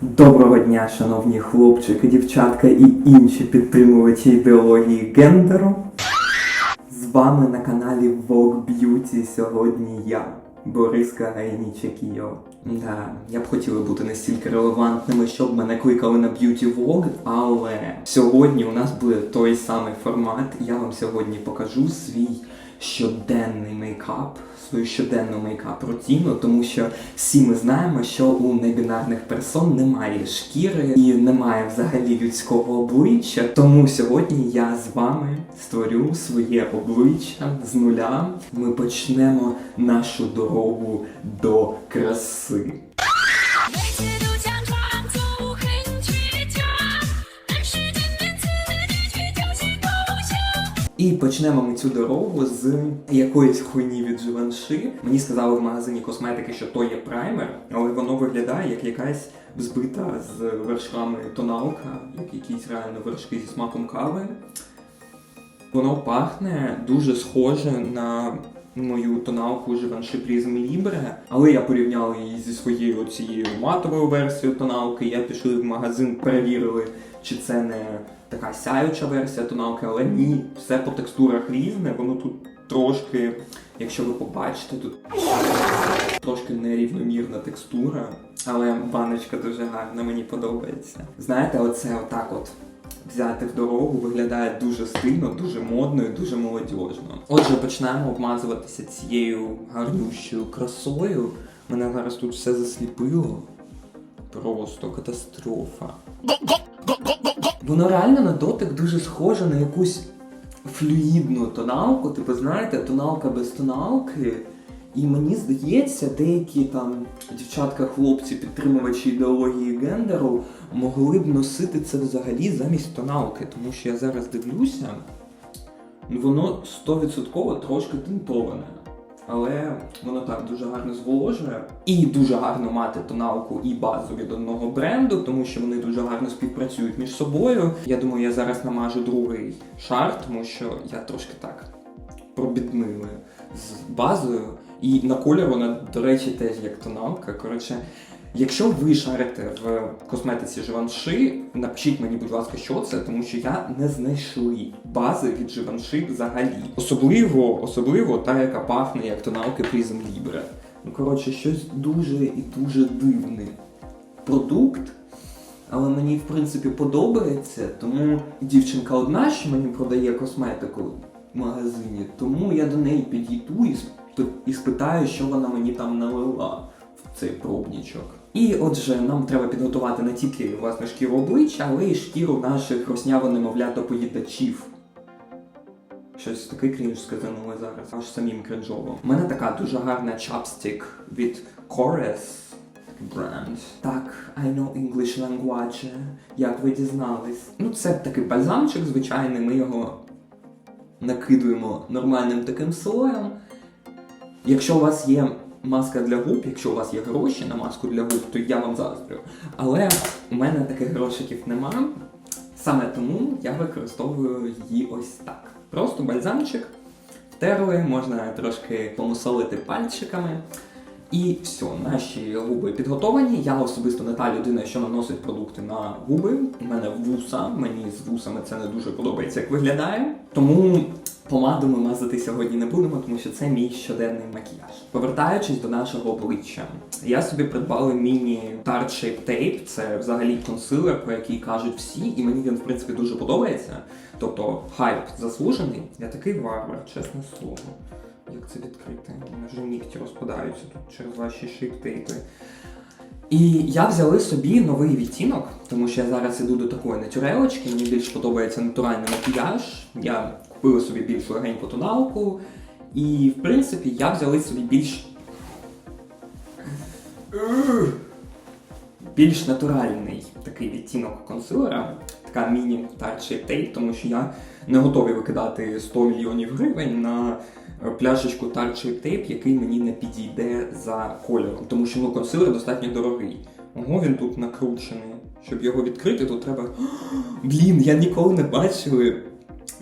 Доброго дня, шановні хлопчики, дівчатка і інші підтримувачі ідеології гендеру. З вами на каналі Vogue Beauty сьогодні я, Бориска Гайнічекіо. Да, я б хотіла бути настільки релевантними, щоб мене кликали на Beauty Vlog, але сьогодні у нас буде той самий формат. Я вам сьогодні покажу свій щоденний мейкап, свою щоденну мейкап рутину, тому що всі ми знаємо, що у небінарних персон немає шкіри і немає взагалі людського обличчя. Тому сьогодні я з вами створю своє обличчя з нуля. Ми почнемо нашу дорогу до краси. І почнемо ми цю дорогу з якоїсь хуйні від Givenchy. Мені сказали в магазині косметики, що то є праймер, але воно виглядає як якась збита з вершками тоналка, як якісь реально вершки зі смаком кави. Воно пахне дуже схоже на мою тоналку Givenchy Prism Libre, але я порівняв її зі своєю цією матовою версією тоналки. Я пішли в магазин, перевірили, чи це не така сяюча версія тоналки, але ні, все по текстурах різне, воно тут трошки, якщо ви побачите, тут трошки нерівномірна текстура, але баночка дуже гарна, мені подобається. Знаєте, оце отак от. Взяти в дорогу виглядає дуже стильно, дуже модно і дуже молодіжно. Отже, починаємо обмазуватися цією гарнющою красою. Мене зараз тут все засліпило. Просто катастрофа. Воно реально на дотик дуже схоже на якусь флюїдну тоналку. Типу, знаєте, тоналка без тоналки. І мені здається, деякі там дівчатка, хлопці, підтримувачі ідеології гендеру могли б носити це взагалі замість тоналки, тому що я зараз дивлюся, воно 100% трошки тинтоване. Але воно так дуже гарно зволожує. І дуже гарно мати тоналку і базу від одного бренду, тому що вони дуже гарно співпрацюють між собою. Я думаю, я зараз намажу другий шар, тому що я трошки так пробіднили з базою. І на колір вона, до речі, теж як тоналка. Коротше, якщо ви шарите в косметиці Givenchy, напишіть мені, будь ласка, що це, тому що я не знайшли бази від Givenchy взагалі. Особливо, особливо та, яка пахне як тоналки Prism Libre. Ну, коротше, щось дуже і дуже дивний продукт. Але мені, в принципі, подобається, тому дівчинка одна, що мені продає косметику в магазині, тому я до неї підійду і, спитаю, що вона мені там налила в цей пробничок. І отже, нам треба підготувати не тільки власне шкіру обличчя, але й шкіру наших росняво немовлято-поїдачів. Щось такий крінж сказанули зараз, аж самим кринжово. У мене така дуже гарна чапстик від Chorus бренд. Так, I know English language, як ви дізнались. Ну, це такий бальзамчик звичайний, ми його накидуємо нормальним таким слоєм. Якщо у вас є маска для губ, якщо у вас є гроші на маску для губ, то я вам заздрю. Але у мене таких грошиків нема. Саме тому я використовую її ось так. Просто бальзамчик, втерли, можна трошки помусолити пальчиками. І все, наші губи підготовані. Я особисто не та людина, що наносить продукти на губи. У мене вуса, мені з вусами це не дуже подобається, як виглядає. Тому помаду ми мазати сьогодні не будемо, тому що це мій щоденний макіяж. Повертаючись до нашого обличчя, я собі придбала міні Tarte Shape Tape. Це взагалі консилер, про який кажуть всі, і мені він в принципі дуже подобається. Тобто хайп заслужений. Я такий варвар, чесне слово. Як це відкрити? У мене вже нігті розпадаються тут через ваші шейптейпи. І я взяли собі новий відтінок, тому що я зараз іду до такої натюрелочки, мені більш подобається натуральний макіяж. Я купила собі більш легеньку тоналку. І, в принципі, я взяли собі більш. Більш натуральний такий відтінок консилера, така міні Shape Tape, тому що я не готовий викидати 100 мільйонів гривень на пляшечку Shape Tape, який мені не підійде за кольором, тому що ну, консилер достатньо дорогий. Ого, він тут накручений. Щоб його відкрити, то треба. Блін, я ніколи не бачив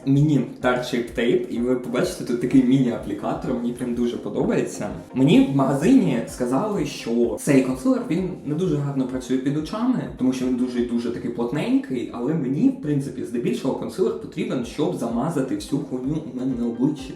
міні Dark Tape, і ви побачите тут такий міні-аплікатор, мені прям дуже подобається. Мені в магазині сказали, що цей консилер він не дуже гарно працює під очами, тому що він дуже дуже такий плотненький, але мені, в принципі, здебільшого консилер потрібен, щоб замазати всю хуйню у мене на обличчі.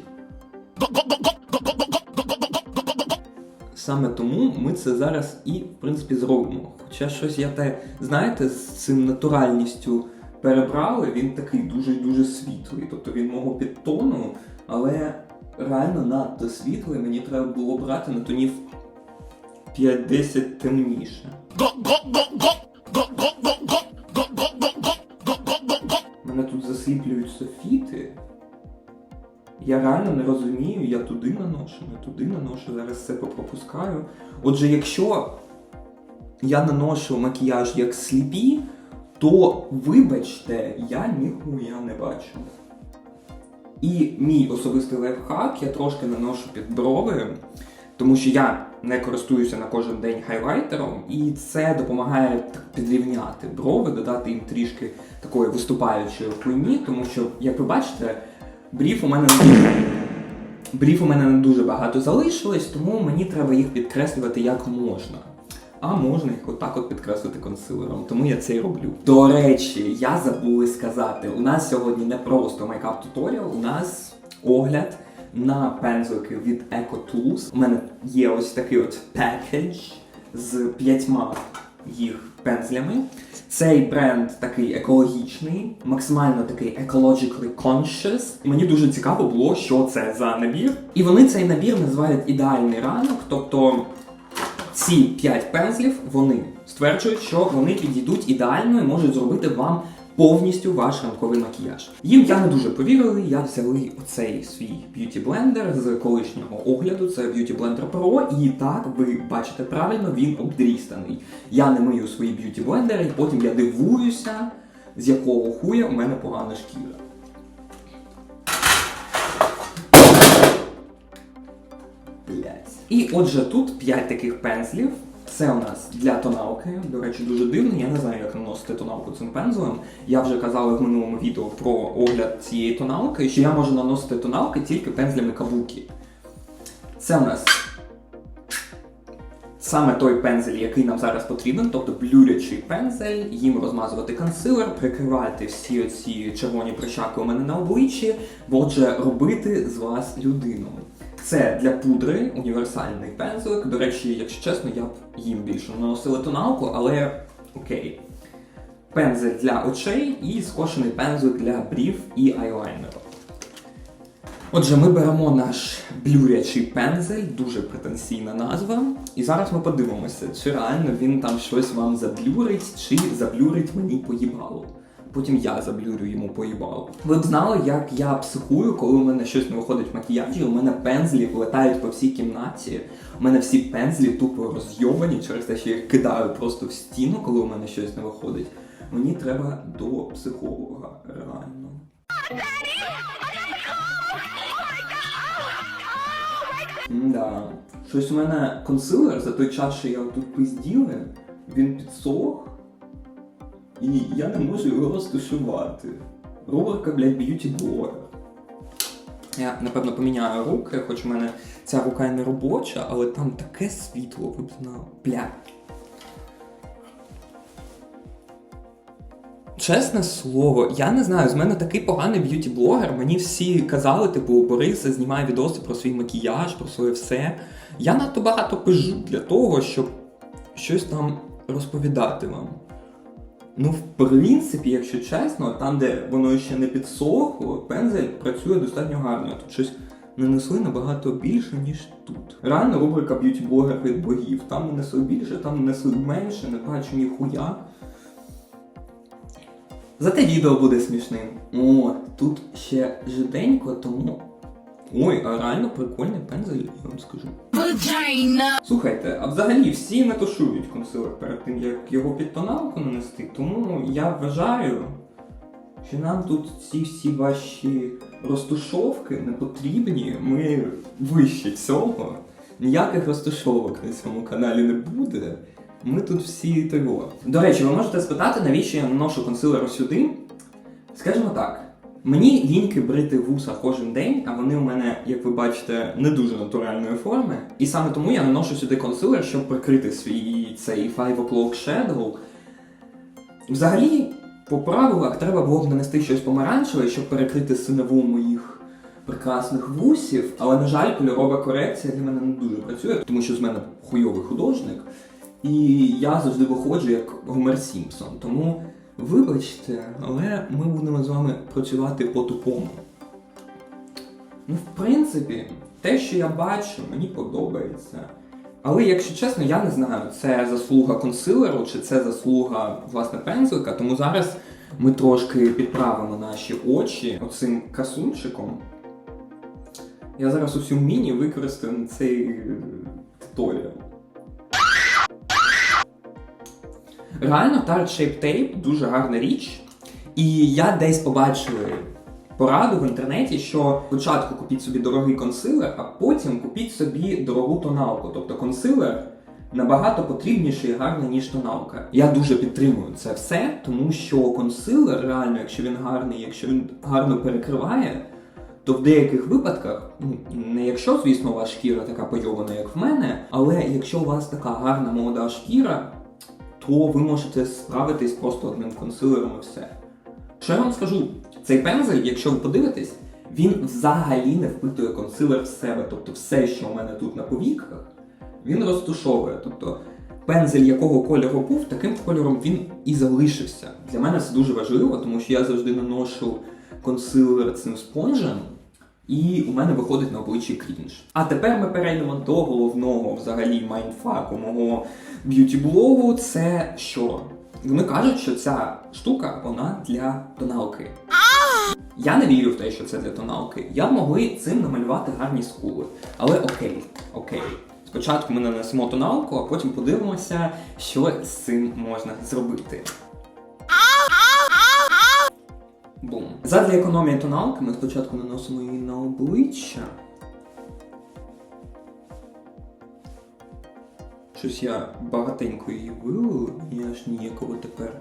Саме тому ми це зараз і в принципі зробимо. Хоча щось я те, знаєте, з цим натуральністю перебрали, він такий дуже дуже світлий. Тобто він мого підтону, але реально надто світлий. Мені треба було брати на тонів 5-10 темніше. Мене тут засліплюють софіти. Я реально не розумію, я туди наношу, не туди наношу, зараз це попропускаю. Отже, якщо я наношу макіяж як сліпі, то вибачте, я ніхуя не бачу. І мій особистий лайфхак я трошки наношу під брови, тому що я не користуюся на кожен день хайлайтером, і це допомагає підрівняти брови, додати їм трішки такої виступаючої хуйні, тому що, як ви бачите, брів у мене не. Брів у мене не дуже багато залишилось, тому мені треба їх підкреслювати як можна. А можна їх отак от підкреслити консилером, тому я це і роблю. До речі, я забули сказати, у нас сьогодні не просто мейкап туторіал, у нас огляд на пензлики від Eco Tools. У мене є ось такий от пекедж з п'ятьма їх пензлями. Цей бренд такий екологічний, максимально такий ecologically conscious. Мені дуже цікаво було, що це за набір. І вони цей набір називають ідеальний ранок, тобто ці 5 пензлів вони стверджують, що вони підійдуть ідеально і можуть зробити вам повністю ваш ранковий макіяж. Їм я не дуже повірили. Я взяли оцей свій б'юті блендер з колишнього огляду. Це Beauty Blender Pro. І так ви бачите правильно, він обдрістаний. Я не мию свої б'юті блендери, і потім я дивуюся, з якого хуя у мене погана шкіра. Блять. І отже, тут 5 таких пензлів. Це у нас для тоналки. До речі, дуже дивно. Я не знаю, як наносити тоналку цим пензлем. Я вже казав в минулому відео про огляд цієї тоналки, що я можу наносити тоналки тільки пензлями кабуки. Це у нас саме той пензель, який нам зараз потрібен, тобто блюрячий пензель, їм розмазувати консилер, прикривати всі оці червоні прищаки у мене на обличчі, отже, робити з вас людину. Це для пудри універсальний пензлик. До речі, якщо чесно, я б їм більше наносила тоналку, але окей. Пензель для очей і скошений пензлик для брів і айлайнеру. Отже, ми беремо наш блюрячий пензель, дуже претензійна назва. І зараз ми подивимося, чи реально він там щось вам заблюрить, чи заблюрить мені поїбало. Потім я заблюрю йому поїбало. Ви б знали, як я психую, коли у мене щось не виходить в макіяжі, у мене пензлі летають по всій кімнаті. У мене всі пензлі тупо розйовані через те, що я кидаю просто в стіну, коли у мене щось не виходить. Мені треба до психолога, реально. Да. Щось у мене консилер за той час, що я тут пизділи, він підсох, і я не можу його розташувати. Рубрика, блядь, б'юті блогер. Я, напевно, поміняю руки, хоч у мене ця рука і не робоча, але там таке світло, ви б знали. Бля. Чесне слово, я не знаю, з мене такий поганий б'юті-блогер. Мені всі казали, типу, Бориса, знімай відоси про свій макіяж, про своє все. Я надто багато пижу для того, щоб щось там розповідати вам. Ну, в принципі, якщо чесно, там, де воно ще не підсохло, пензель працює достатньо гарно. Тут щось нанесли набагато більше, ніж тут. Реально рубрика б'юті-блогер від богів. Там нанесли більше, там нанесли менше, не бачу ніхуя. Зате відео буде смішним. О, тут ще жиденько, тому. Ой, а реально прикольний пензель, я вам скажу. Слухайте, а взагалі всі не тушують консилер перед тим, як його під тоналку нанести. Тому я вважаю, що нам тут ці всі ваші розтушовки не потрібні. Ми вище цього. Ніяких розтушовок на цьому каналі не буде. Ми тут всі того. До речі, ви можете спитати, навіщо я наношу консилер сюди? Скажімо так, Мені ліньки брити вуса кожен день, а вони у мене, як ви бачите, не дуже натуральної форми. І саме тому я наношу сюди консилер, щоб прикрити свій цей 5 o'clock shadow. Взагалі, по правилах треба було б нанести щось помаранчеве, щоб перекрити синеву моїх прекрасних вусів. Але, на жаль, кольорова корекція для мене не дуже працює, тому що з мене хуйовий художник. І я завжди виходжу як Гомер Сімпсон. Тому вибачте, але ми будемо з вами працювати по-тупому. Ну, в принципі, те, що я бачу, мені подобається. Але якщо чесно, я не знаю, це заслуга консилеру чи це заслуга власне пензлика. Тому зараз ми трошки підправимо наші очі оцим красунчиком. Я зараз усю міні використаю цей е, туторіал. Реально, Tarte Shape Tape дуже гарна річ. І я десь побачив пораду в інтернеті, що спочатку купіть собі дорогий консилер, а потім купіть собі дорогу тоналку. Тобто консилер набагато потрібніший і гарний, ніж тоналка. Я дуже підтримую це все, тому що консилер, реально, якщо він гарний, якщо він гарно перекриває, то в деяких випадках, ну не якщо, звісно, у вас шкіра така пойована, як в мене, але якщо у вас така гарна молода шкіра, то ви можете справитись просто одним консилером і все. Що я вам скажу? Цей пензель, якщо ви подивитесь, він взагалі не впитує консилер в себе. Тобто все, що у мене тут на повіках, він розтушовує. Тобто пензель якого кольору був, таким кольором він і залишився. Для мене це дуже важливо, тому що я завжди наношу консилер цим спонжем. І у мене виходить на обличчі крінж. А тепер ми перейдемо до головного взагалі майндфаку мого б'юті-блогу. Це що? Вони кажуть, що ця штука вона для тоналки. Я не вірю в те, що це для тоналки. Я могли цим намалювати гарні скули. Але окей, окей. Спочатку ми нанесемо тоналку, а потім подивимося, що з цим можна зробити. Бум. Задля економії тоналки ми спочатку наносимо її на обличчя. Щось я багатенько її вилив, мені аж ніяково тепер.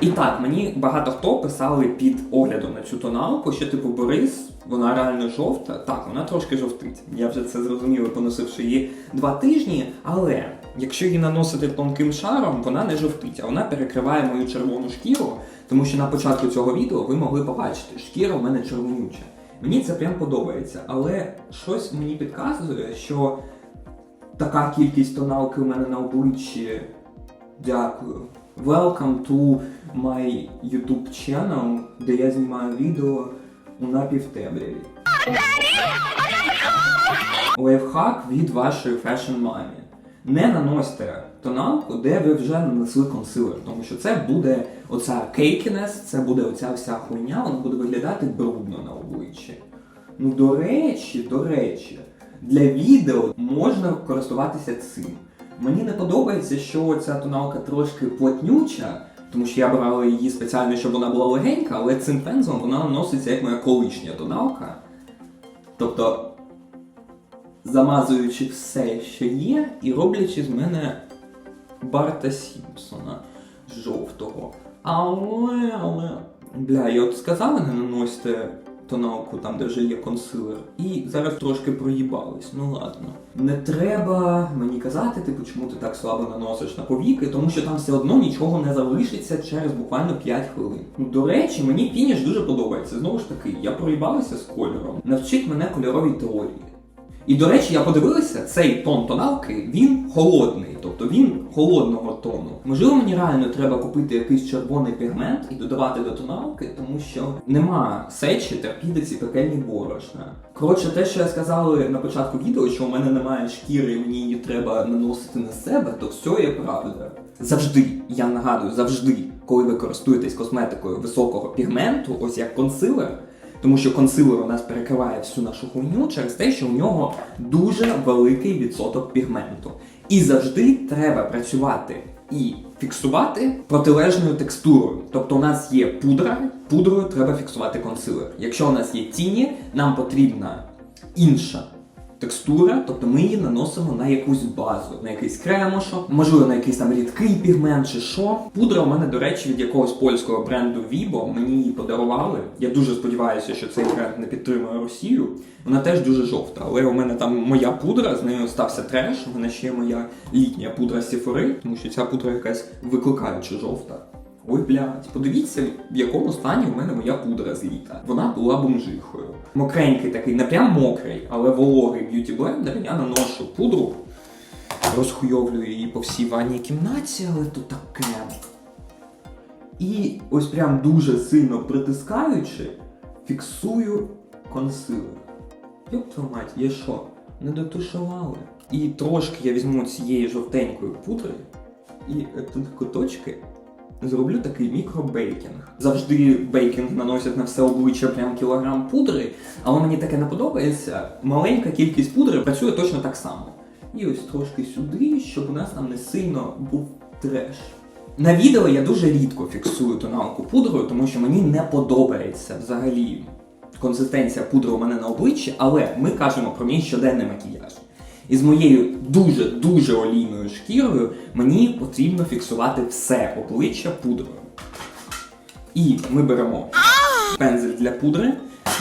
І так, мені багато хто писали під оглядом на цю тоналку, що типу Борис, вона реально жовта. Так, вона трошки жовтить. Я вже це зрозумів, поносивши її два тижні. Але якщо її наносити тонким шаром, вона не жовтить, а вона перекриває мою червону шкіру, тому що на початку цього відео ви могли побачити, шкіра у мене червонюча. Мені це прям подобається, але щось мені підказує, що така кількість тоналки у мене на обличчі. Дякую. Welcome to my YouTube channel, де я знімаю відео у напівтемряві. Лайфхак від вашої фешн мамі. Не наносьте тоналку, де ви вже нанесли консилер, тому що це буде оця кейкінес, це буде оця вся хуйня, вона буде виглядати брудно на обличчі. Ну, до речі, до речі, для відео можна користуватися цим. Мені не подобається, що ця тоналка трошки плотнюча, тому що я брала її спеціально, щоб вона була легенька, але цим пензлем вона наноситься як моя колишня тоналка. Тобто, замазуючи все, що є, і роблячи з мене Барта Сімпсона жовтого. Але, але. Бля, я от сказала, не наносьте тоналку там, де вже є консилер. І зараз трошки проїбались. Ну ладно. Не треба мені казати, типу, чому ти так слабо наносиш на повіки, тому що там все одно нічого не залишиться через буквально 5 хвилин. Ну, до речі, мені фініш дуже подобається. Знову ж таки, я проїбалася з кольором. Навчить мене кольоровій теорії. І до речі, я подивилася, цей тон тоналки він холодний, тобто він холодного тону. Можливо, мені реально треба купити якийсь червоний пігмент і додавати до тоналки, тому що нема сечі терпіти ці пекельні борошна. Коротше, те, що я сказала на початку відео, що у мене немає шкіри, і мені її треба наносити на себе, то все є правда. Завжди, я нагадую, завжди, коли ви користуєтесь косметикою високого пігменту, ось як консилер. Тому що консилер у нас перекриває всю нашу хуйню через те, що у нього дуже великий відсоток пігменту. І завжди треба працювати і фіксувати протилежною текстурою. Тобто у нас є пудра, пудрою треба фіксувати консилер. Якщо у нас є тіні, нам потрібна інша текстура, тобто ми її наносимо на якусь базу, на якийсь кремушок, можливо, на якийсь там рідкий пігмент чи що. Пудра у мене, до речі, від якогось польського бренду Vibo, мені її подарували. Я дуже сподіваюся, що цей бренд не підтримує Росію. Вона теж дуже жовта, але у мене там моя пудра, з нею стався треш. У мене ще моя літня пудра Сіфори, тому що ця пудра якась викликаючи жовта. Ой, блядь, подивіться, в якому стані у мене моя пудра з літа. Вона була бомжихою. Мокренький такий, не прям мокрий, але вологий б'юті блендер. Я наношу пудру, розхуйовлюю її по всій ванній кімнаті, але тут таке. І ось прям дуже сильно притискаючи, фіксую консилер. Йоп твою мать, я що? Не дотушували. І трошки я візьму цієї жовтенької пудри і тут куточки зроблю такий мікробейкінг. Завжди бейкінг наносять на все обличчя прям кілограм пудри, але мені таке не подобається. Маленька кількість пудри працює точно так само. І ось трошки сюди, щоб у нас там не сильно був треш. На відео я дуже рідко фіксую тоналку пудрою, тому що мені не подобається взагалі консистенція пудри у мене на обличчі, але ми кажемо про мій щоденний макіяж. І з моєю дуже-дуже олійною шкірою мені потрібно фіксувати все обличчя пудрою. І ми беремо пензель для пудри.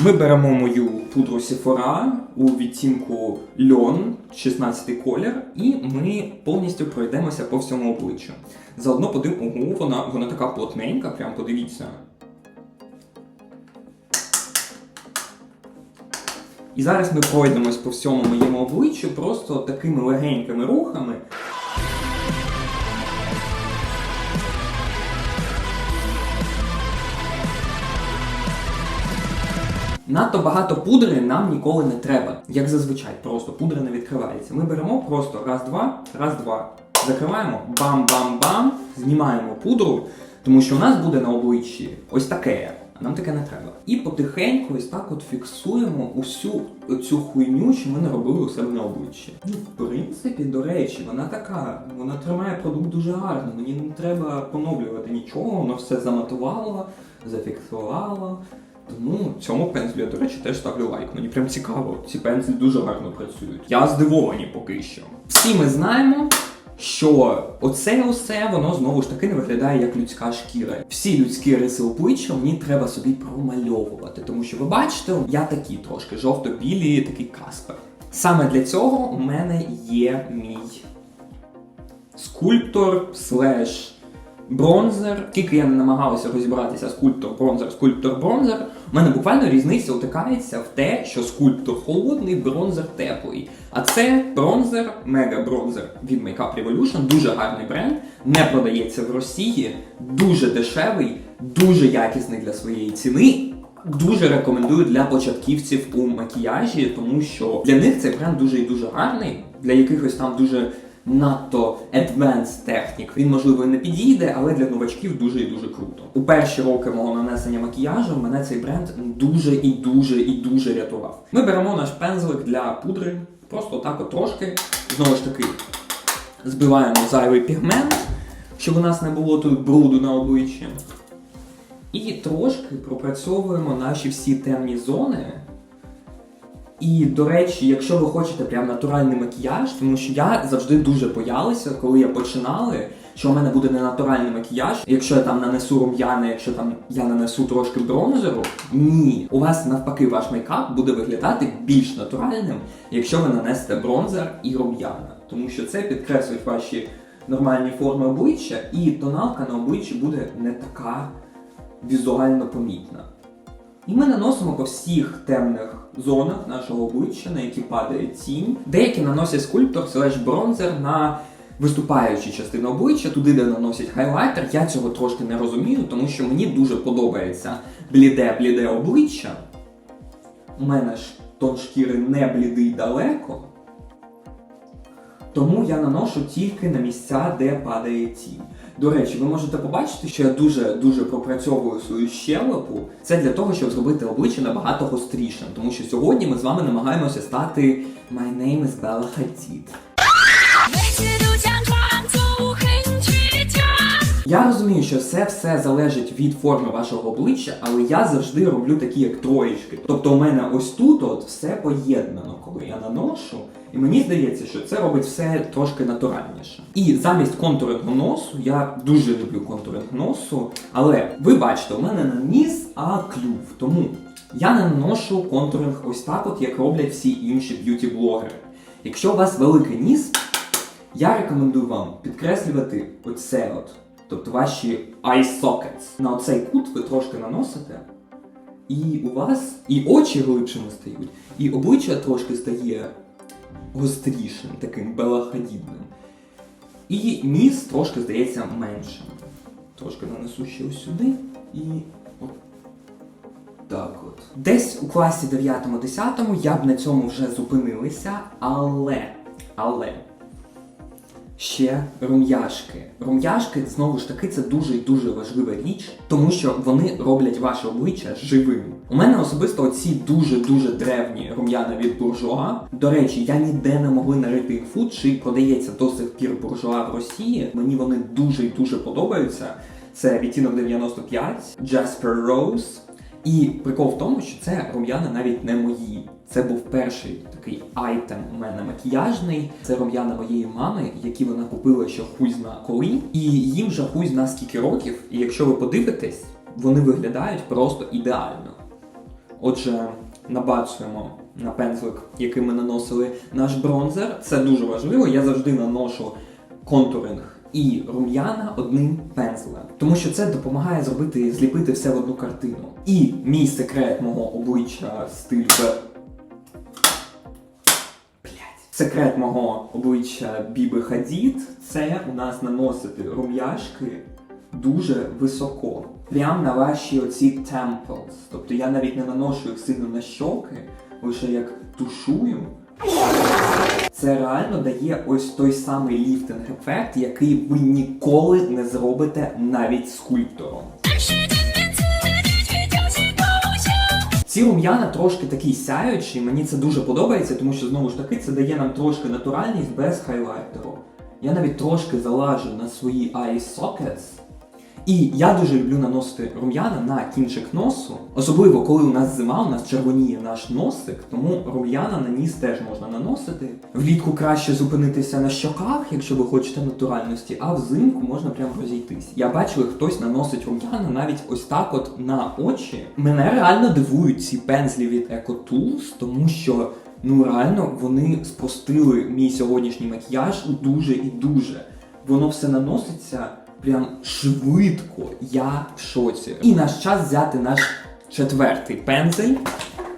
Ми беремо мою пудру Sephora у відтінку льон, 16 колір, і ми повністю пройдемося по всьому обличчю. Заодно подивимо, вона, вона така плотненька, прям подивіться. І зараз ми пройдемось по всьому моєму обличчю просто такими легенькими рухами. Надто багато пудри нам ніколи не треба. Як зазвичай, просто пудра не відкривається. Ми беремо просто раз-два, раз-два. Закриваємо, бам-бам-бам, знімаємо пудру, тому що у нас буде на обличчі ось таке. Нам таке не треба. І потихеньку ось так от фіксуємо усю цю хуйню, що ми не робили у себе на обличчі. Ну, в принципі, до речі, вона така, вона тримає продукт дуже гарно. Мені не треба поновлювати нічого, воно все заматувало, зафіксувало. Тому цьому пензлю я, до речі, теж ставлю лайк. Мені прям цікаво. Ці пензлі дуже гарно працюють. Я здивований поки що. Всі ми знаємо, що оце усе воно знову ж таки не виглядає як людська шкіра. Всі людські риси обличчя мені треба собі промальовувати, тому що ви бачите, я такий трошки жовто-білий, такий каспер. Саме для цього у мене є мій скульптор слеш бронзер. Скільки я не намагалася розібратися скульптор бронзер, скульптор бронзер, у мене буквально різниця утикається в те, що скульптор холодний, бронзер теплий. А це бронзер, мега бронзер від Makeup Revolution, дуже гарний бренд, не продається в Росії, дуже дешевий, дуже якісний для своєї ціни. Дуже рекомендую для початківців у макіяжі, тому що для них цей бренд дуже і дуже гарний, для якихось там дуже надто advanced технік. Він можливо і не підійде, але для новачків дуже і дуже круто. У перші роки мого нанесення макіяжу мене цей бренд дуже і дуже і дуже рятував. Ми беремо наш пензлик для пудри, просто так от трошки, знову ж таки, збиваємо зайвий пігмент, щоб у нас не було тут бруду на обличчі. І трошки пропрацьовуємо наші всі темні зони. І, до речі, якщо ви хочете прям натуральний макіяж, тому що я завжди дуже боялася, коли я починали, що у мене буде не натуральний макіяж. Якщо я там нанесу рум'яна, якщо там я нанесу трошки бронзеру, ні. У вас навпаки ваш мейкап буде виглядати більш натуральним, якщо ви нанесете бронзер і рум'яна. Тому що це підкреслить ваші нормальні форми обличчя, і тоналка на обличчі буде не така візуально помітна. І ми наносимо по всіх темних зонах нашого обличчя, на які падає тінь. Деякі наносять скульптор слеш бронзер на виступаючі частини обличчя, туди, де наносять хайлайтер. Я цього трошки не розумію, тому що мені дуже подобається бліде-бліде обличчя. У мене ж тон шкіри не блідий далеко. Тому я наношу тільки на місця, де падає тінь. До речі, ви можете побачити, що я дуже-дуже пропрацьовую свою щелепу. Це для того, щоб зробити обличчя набагато гострішим. Тому що сьогодні ми з вами намагаємося стати My name is Bella Hadid. Я розумію, що все все залежить від форми вашого обличчя, але я завжди роблю такі, як троєчки. Тобто у мене ось тут от все поєднано. Коли я наношу, і мені здається, що це робить все трошки натуральніше. І замість контурингу носу я дуже люблю контуринг носу, але ви бачите, у мене не ніс, а клюв. Тому я не наношу контуринг ось так, от як роблять всі інші б'юті-блогери. Якщо у вас великий ніс, я рекомендую вам підкреслювати оце от, тобто ваші eye sockets. На оцей кут ви трошки наносите, і у вас і очі глибшими стають, і обличчя трошки стає гострішим, таким белахадібним. І ніс трошки здається меншим. Трошки нанесу ще ось сюди і от так от. Десь у класі 9-10 я б на цьому вже зупинилися, але. Але. Ще рум'яшки. Рум'яшки, знову ж таки, це дуже і дуже важлива річ, тому що вони роблять ваше обличчя живим. У мене особисто оці дуже-дуже древні рум'яна від буржуа. До речі, я ніде не могли нарити інфу, чи продається до сих пір буржуа в Росії. Мені вони дуже і дуже подобаються. Це відтінок 95, Jasper Rose. І прикол в тому, що це рум'яна навіть не мої. Це був перший такий айтем у мене макіяжний. Це рум'яна моєї мами, які вона купила ще хуй зна коли. І їм вже хуй зна скільки років. І якщо ви подивитесь, вони виглядають просто ідеально. Отже, набацуємо на пензлик, який ми наносили наш бронзер. Це дуже важливо. Я завжди наношу контуринг і рум'яна одним пензлем, тому що це допомагає зробити зліпити все в одну картину. І мій секрет мого обличчя стиль. Секрет мого обличчя Біби Хадід це у нас наносити рум'яшки дуже високо. Прямо на ваші оці temples. Тобто я навіть не наношу їх сильно на щоки, лише як тушую. Це реально дає ось той самий ліфтинг-ефект, який ви ніколи не зробите навіть скульптором. Ці рум'яна трошки такі сяючі, мені це дуже подобається, тому що знову ж таки це дає нам трошки натуральність без хайлайтеру. Я навіть трошки залажу на свої eye sockets. І я дуже люблю наносити рум'яна на кінчик носу, особливо коли у нас зима, у нас червоніє наш носик, тому рум'яна на ніс теж можна наносити. Влітку краще зупинитися на щоках, якщо ви хочете натуральності, а взимку можна прям розійтись. Я бачив, хтось наносить рум'яна навіть ось так, от на очі. Мене реально дивують ці пензлі від EcoTools, тому що ну реально вони спростили мій сьогоднішній макіяж дуже і дуже. Воно все наноситься прям швидко. Я в шоці. І наш час взяти наш четвертий пензель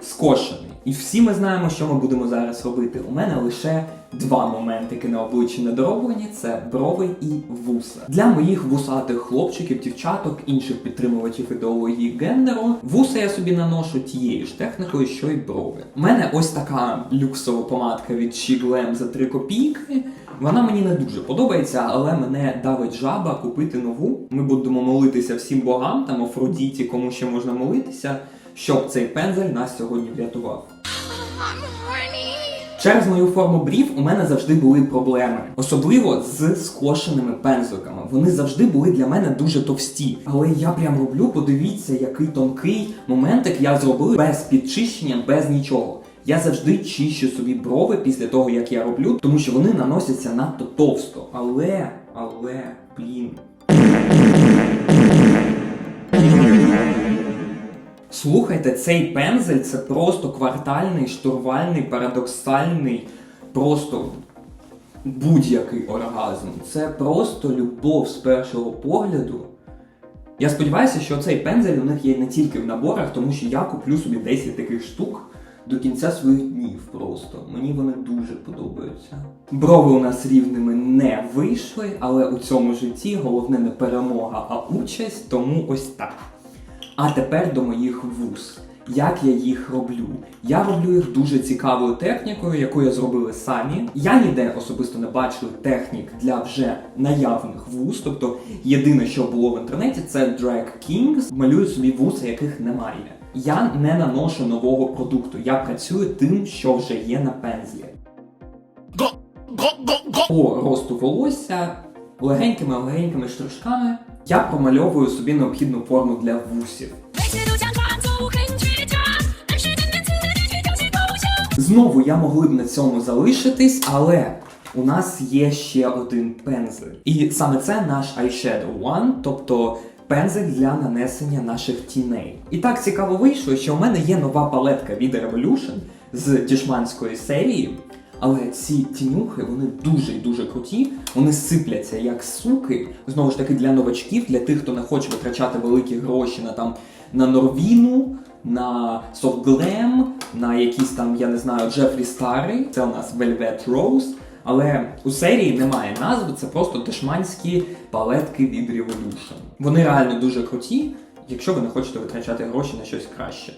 скошений. І всі ми знаємо, що ми будемо зараз робити. У мене лише два моментики на обличчі недороблені: це брови і вуса. Для моїх вусатих хлопчиків, дівчаток, інших підтримувачів ідеології гендеру, вуса я собі наношу тією ж технікою, що й брови. У мене ось така люксова помадка від She за 3 копійки. Вона мені не дуже подобається, але мене давить жаба купити нову. Ми будемо молитися всім богам, там Афродіті, кому ще можна молитися, щоб цей пензель нас сьогодні врятував. Через мою форму брів у мене завжди були проблеми, особливо з скошеними пензликами. Вони завжди були для мене дуже товсті. Але я прям роблю, подивіться, який тонкий моментик я зробив без підчищення, без нічого. Я завжди чищу собі брови після того, як я роблю, тому що вони наносяться надто товсто. Але, але, блін. Слухайте, цей пензель це просто квартальний, штурвальний, парадоксальний, просто будь-який оргазм. Це просто любов з першого погляду. Я сподіваюся, що цей пензель у них є не тільки в наборах, тому що я куплю собі 10 таких штук до кінця своїх днів просто. Мені вони дуже подобаються. Брови у нас рівними не вийшли, але у цьому житті головне не перемога, а участь, тому ось так. А тепер до моїх вуз. Як я їх роблю? Я роблю їх дуже цікавою технікою, яку я зробили самі. Я ніде особисто не бачив технік для вже наявних вуз. Тобто єдине, що було в інтернеті, це Drag Kings. Малюю собі вуса, яких немає. Я не наношу нового продукту. Я працюю тим, що вже є на пензлі. По росту волосся легенькими-легенькими штришками я промальовую собі необхідну форму для вусів. Знову я могли б на цьому залишитись, але у нас є ще один пензель. І саме це наш Eyeshadow One, тобто пензель для нанесення наших тіней. І так цікаво вийшло, що у мене є нова палетка від Revolution з дішманської серії. Але ці тінюхи вони дуже дуже круті. Вони сипляться як суки. Знову ж таки, для новачків, для тих, хто не хоче витрачати великі гроші на там на Норвіну, на Glam, на якісь там, я не знаю, Джефрі Старий. Це у нас Velvet Rose. Але у серії немає назви, це просто дешманські палетки від Revolution. Вони реально дуже круті, якщо ви не хочете витрачати гроші на щось краще.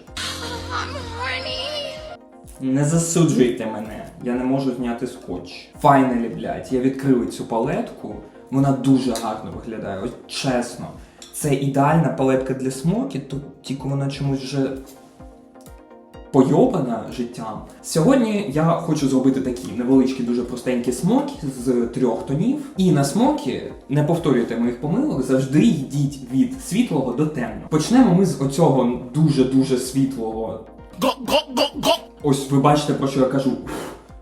Не засуджуйте мене, я не можу зняти скотч. Файналі, блядь, я відкрив цю палетку, вона дуже гарно виглядає, ось чесно. Це ідеальна палетка для смокі, тут тільки вона чомусь вже пойобана життям. Сьогодні я хочу зробити такі невеличкі, дуже простенькі смокі з трьох тонів. І на смокі, не повторюйте моїх помилок, завжди йдіть від світлого до темного. Почнемо ми з оцього дуже-дуже світлого Ось ви бачите, про що я кажу.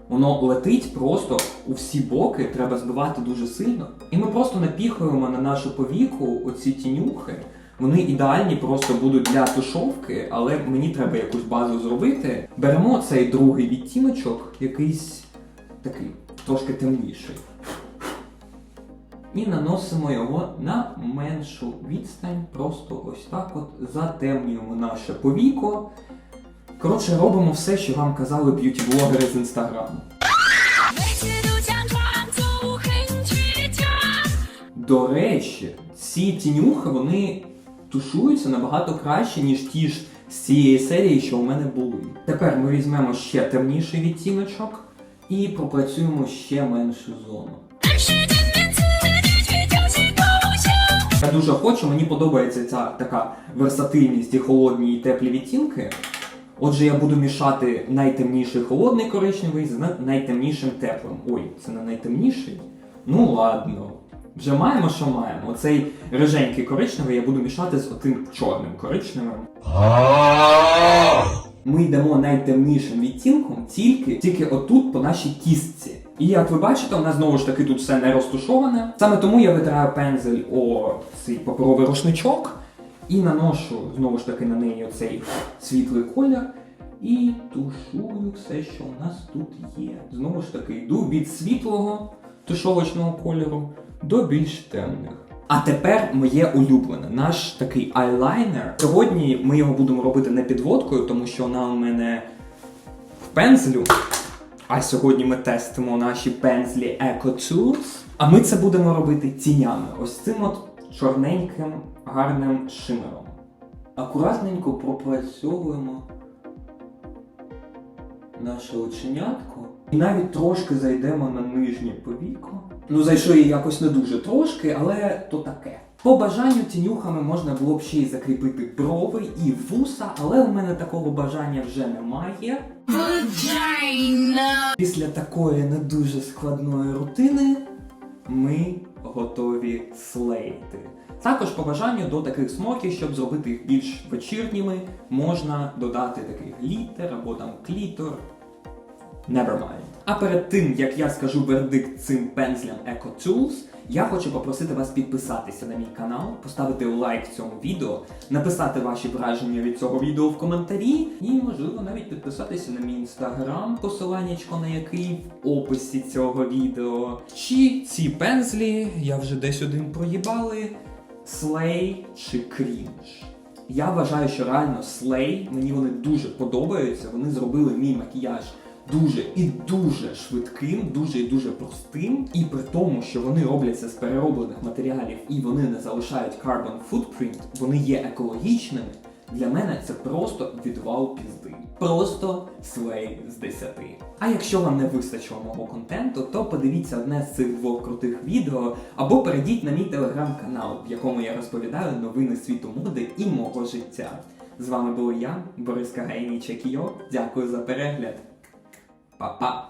Воно летить просто у всі боки, треба збивати дуже сильно. І ми просто напіхуємо на нашу повіку оці тінюхи. Вони ідеальні просто будуть для тушовки, але мені треба якусь базу зробити. Беремо цей другий відтіночок, якийсь такий, трошки темніший. І наносимо його на меншу відстань, просто ось так от затемнюємо наше повіко. Коротше, робимо все, що вам казали б'юті-блогери з інстаграму. До речі, ці тінюхи, вони тушуються набагато краще, ніж ті ж з цієї серії, що у мене були. Тепер ми візьмемо ще темніший відтіночок і пропрацюємо ще меншу зону. Я дуже хочу, мені подобається ця така версатильність і холодні і теплі відтінки. Отже, я буду мішати найтемніший холодний коричневий з найтемнішим теплим. Ой, це не найтемніший? Ну ладно. Вже маємо, що маємо. Оцей риженький коричневий я буду мішати з отим чорним коричневим. Ми йдемо найтемнішим відтінком тільки, тільки отут по нашій кістці. І як ви бачите, у нас знову ж таки тут все не розтушоване. Саме тому я витираю пензель о цей паперовий рушничок і наношу знову ж таки на неї оцей світлий колір. І тушую все, що у нас тут є. Знову ж таки, йду від світлого тушовочного кольору до більш темних. А тепер моє улюблене, наш такий айлайнер. Сьогодні ми його будемо робити не підводкою, тому що вона у мене в пензлю. А сьогодні ми тестимо наші пензлі Eco Tools. А ми це будемо робити тінями. Ось цим от чорненьким гарним шимером. Акуратненько пропрацьовуємо наше оченятко. І навіть трошки зайдемо на нижнє повіко. Ну, зайшли якось не дуже трошки, але то таке. По бажанню тінюхами можна було б ще й закріпити брови і вуса, але у мене такого бажання вже немає. Після такої не дуже складної рутини ми готові слеїти. Також по бажанню до таких смоків, щоб зробити їх більш вечірніми, можна додати такий глітер або там клітор. Nevermind. А перед тим, як я скажу вердикт цим пензлям Eco Tools, я хочу попросити вас підписатися на мій канал, поставити лайк цьому відео, написати ваші враження від цього відео в коментарі, і можливо навіть підписатися на мій інстаграм, посиланнячко на який в описі цього відео. Чи ці пензлі, я вже десь один проїбали, слей чи крінж. Я вважаю, що реально слей, мені вони дуже подобаються. Вони зробили мій макіяж дуже і дуже швидким, дуже і дуже простим. І при тому, що вони робляться з перероблених матеріалів і вони не залишають carbon footprint, вони є екологічними. Для мене це просто відвал пізди. Просто слей з 10. А якщо вам не вистачило мого контенту, то подивіться одне з цих двох крутих відео, або перейдіть на мій телеграм-канал, в якому я розповідаю новини світу моди і мого життя. З вами був я, Борис Кагайній Чекіо. Дякую за перегляд. papá.